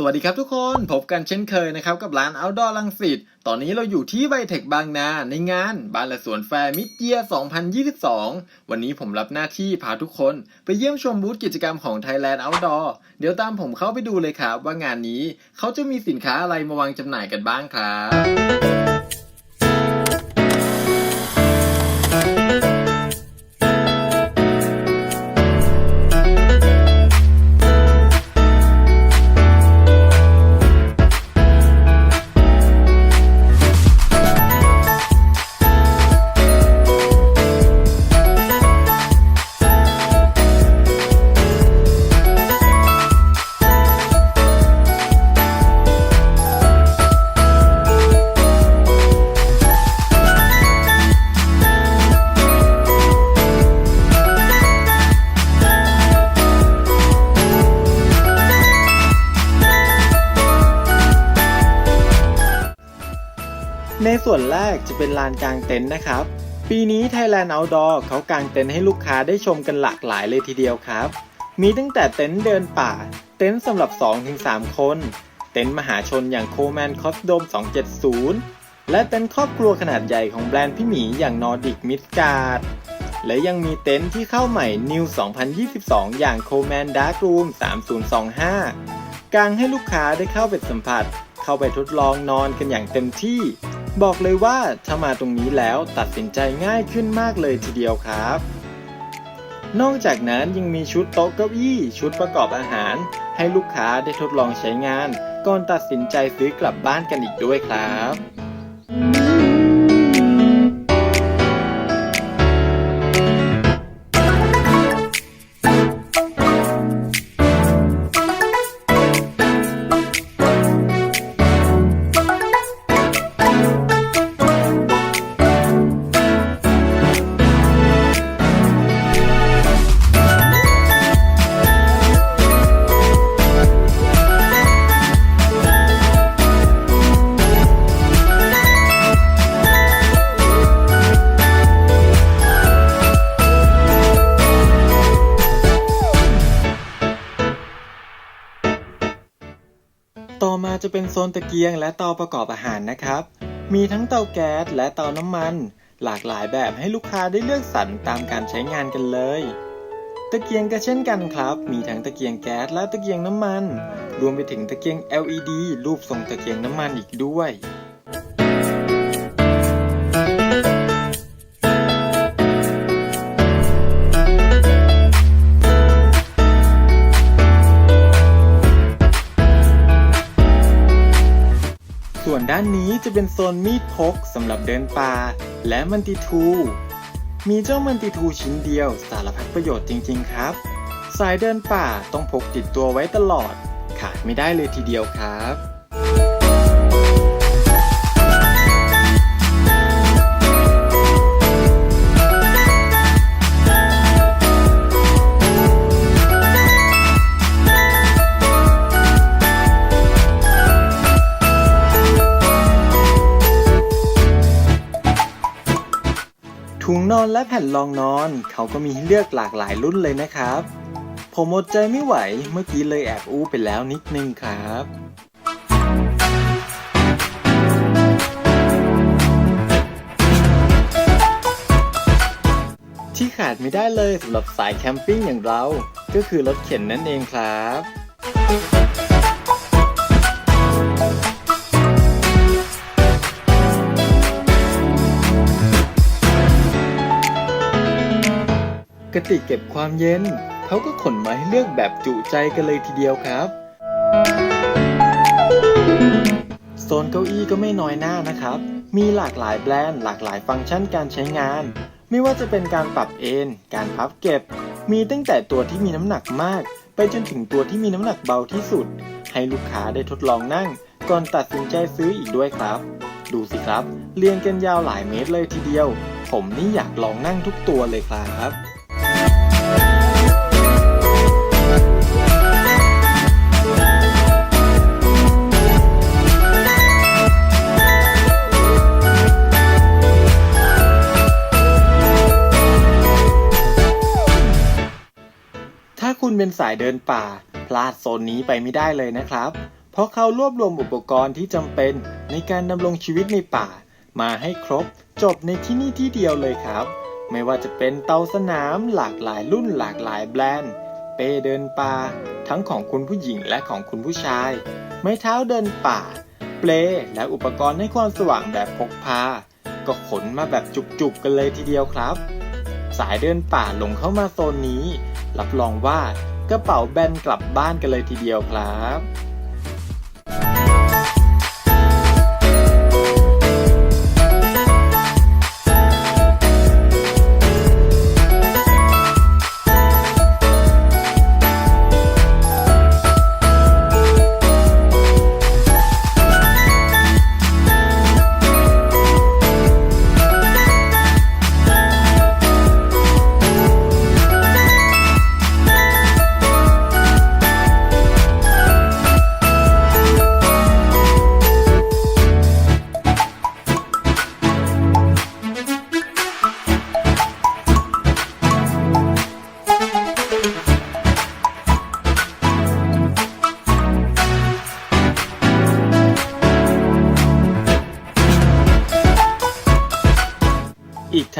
สวัสดีครับทุกคนพบกันเช่นเคยนะครับกับร้าน Outdoor ลังสิตตอนนี้เราอยู่ที่ไบเทคบางนาในงานบ้านและสวนแฟร์มิดเยีย 2022 วันนี้ผมรับหน้าที่พาทุกคน ไปเยี่ยมชมบูธกิจกรรมของ Thailand Outdoor เดี๋ยวตามผมเข้าไปดูเลยครับว่างานนี้เขาจะมีสินค้าอะไรมาวางจำหน่ายกันบ้างครับ ในส่วนแรกจะเป็นลานกลางเต็นท์นะครับ ปีนี้ Thailand Outdoor เขากางเต็นท์ให้ลูกค้าได้ชมกันหลากหลายเลยทีเดียวครับ มีตั้งแต่เต็นท์เดินป่า เต็นท์สำหรับ 2-3 คน เต็นท์มหาชนอย่าง Coleman Cosdome 270 และเต็นท์ครอบครัวขนาดใหญ่ของแบรนด์พี่หมีอย่าง Nordic Midgard และยังมีเต็นท์ที่เข้าใหม่ New 2022 อย่าง Coleman Dark Room 3025 กางให้ลูกค้าได้เข้าไปสัมผัส เข้าไปทดลองนอนกันอย่างเต็มที่ บอกเลยว่าถ้ามาตรงนี้แล้วตัดสินใจง่ายขึ้นมากเลยทีเดียวครับ นอกจากนั้นยังมีชุดโต๊ะเก้าอี้ ชุดประกอบอาหาร ให้ลูกค้าได้ทดลองใช้งาน ก่อนตัดสินใจซื้อกลับบ้านกันอีกด้วยครับ จะเป็นโซนตะเกียงและเตาประกอบอาหารนะครับ มีทั้งเตาแก๊สและเตาน้ำมัน หลากหลายแบบให้ลูกค้าได้เลือกสรรตามการใช้งานกันเลย ตะเกียงก็เช่นกันครับ มีทั้งตะเกียงแก๊สและตะเกียงน้ำมัน รวมไปถึงตะเกียง LED รูปทรงตะเกียงน้ำมันอีกด้วย วนด้านนี้จะเป็นโซนมีดพกสำหรับเดินป่าและมันติทู มีเจ้ามันติทูชิ้นเดียวสารพัดประโยชน์จริง ๆ ครับ สายเดินป่าต้องพกติดตัวไว้ตลอด ขาดไม่ได้เลยทีเดียวครับ ถุงนอนและแผ่นรองนอนเขาก็มีให้เลือกหลากหลายรุ่นเลยนะครับ ผมอดใจไม่ไหวเมื่อกี้เลยแอบอู้ไปแล้วนิดนึงครับที่ขาดไม่ได้เลยสำหรับสายแคมปิ้งอย่างเรา ก็คือรถเข็นนั่นเองครับ กระติกเก็บความเย็น เขาก็ขนมาให้เลือกแบบจุใจกันเลยทีเดียวครับ โซนเก้าอี้ก็ไม่น้อยหน้านะครับ มีหลากหลายแบรนด์หลากหลายฟังก์ชันการใช้งาน ไม่ว่าจะเป็นการปรับเอนการพับเก็บ มีตั้งแต่ตัวที่มีน้ำหนักมาก ไปจนถึงตัวที่มีน้ำหนักเบาที่สุด ให้ลูกค้าได้ทดลองนั่ง ก่อนตัดสินใจซื้ออีกด้วยครับ ดูสิครับ เรียงกันยาวหลายเมตรเลยทีเดียว ผมนี่อยากลองนั่งทุกตัวเลยครับ คุณเป็นสายเดินป่า พลาดโซนนี้ไปไม่ได้เลยนะครับ เพราะเขารวบรวมอุปกรณ์ที่จำเป็นในการดำรงชีวิตในป่า มาให้ครบจบในที่นี่ที่เดียวเลยครับ ไม่ว่าจะเป็นเตาสนามหลากหลายรุ่นหลากหลายแบรนด์ เป้เดินป่า ทั้งของคุณผู้หญิงและของคุณผู้ชาย ไม้เท้าเดินป่า เปลและอุปกรณ์ให้ความสว่างแบบพกพา ก็ขนมาแบบจุกๆกันเลยทีเดียวครับ สายเดินป่าหลงเข้ามาโซนนี้ รับรองว่ากระเป๋าแบนกลับบ้านกันเลยทีเดียวครับ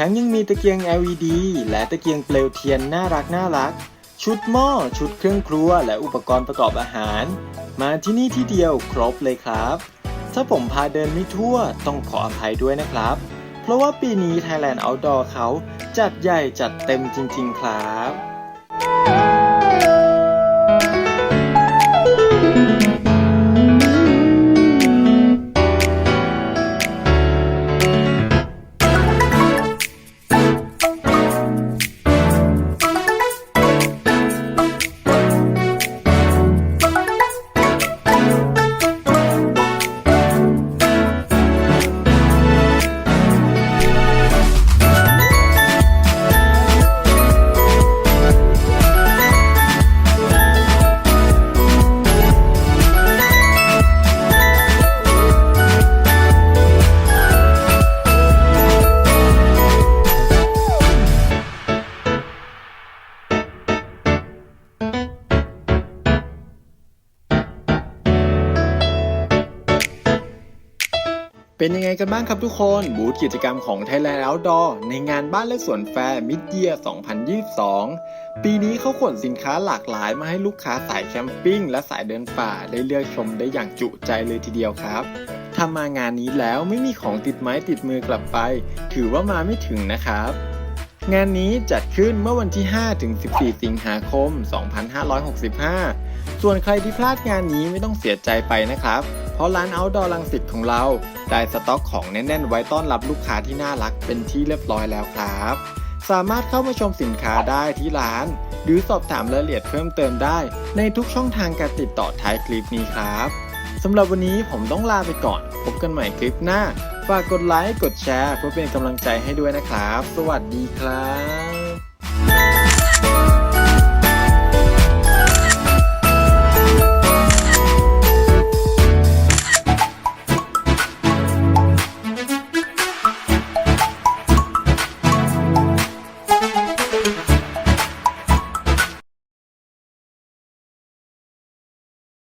ทั้งยังมีตะเกียง LED และตะเกียงเปลวเทียนน่ารักน่ารัก ชุดหม้อ ชุดเครื่องครัว และอุปกรณ์ประกอบอาหาร มาที่นี่ที่เดียวครบเลยครับ ถ้าผมพาเดินไม่ทั่วต้องขออภัยด้วยนะครับ เพราะว่าปีนี้ Thailand Outdoor เขาจัดใหญ่จัดเต็มจริง ๆ ครับ เป็นยังไงกันบ้างครับทุกคน บูธกิจกรรมของ Thailand Outdoor ในงานบ้านและสวนแฟร์มิดเยีย2022 ปีนี้เขาขนสินค้าหลากหลายมาให้ลูกค้าสายแคมปิ้งและสายเดินป่าได้เลือกชมได้อย่างจุใจเลยทีเดียวครับถ้ามางานนี้แล้วไม่มีของติดไม้ติดมือกลับไป ถือว่ามาไม่ถึงนะครับ งานนี้จัดขึ้นเมื่อวันที่ 5 ถึง 14 สิงหาคม 2565 ส่วนใครที่พลาดงานนี้ไม่ต้องเสียใจไปนะครับ เพราะร้าน Outdoor ลังสิตของเรา ได้สต็อกของแน่น ๆ ไว้ต้อนรับลูกค้าที่น่ารักเป็นที่เรียบร้อยแล้วครับ สามารถเข้ามาชมสินค้าได้ที่ร้าน หรือสอบถามรายละเอียดเพิ่มเติมได้ ในทุกช่องทางการติดต่อท้ายคลิปนี้ครับสำหรับวันนี้ผมต้องลาไปก่อน พบกันใหม่คลิปหน้า ฝากกดไลค์ กดแชร์ เพื่อเป็นกำลังใจให้ด้วยนะครับ สวัสดีครับ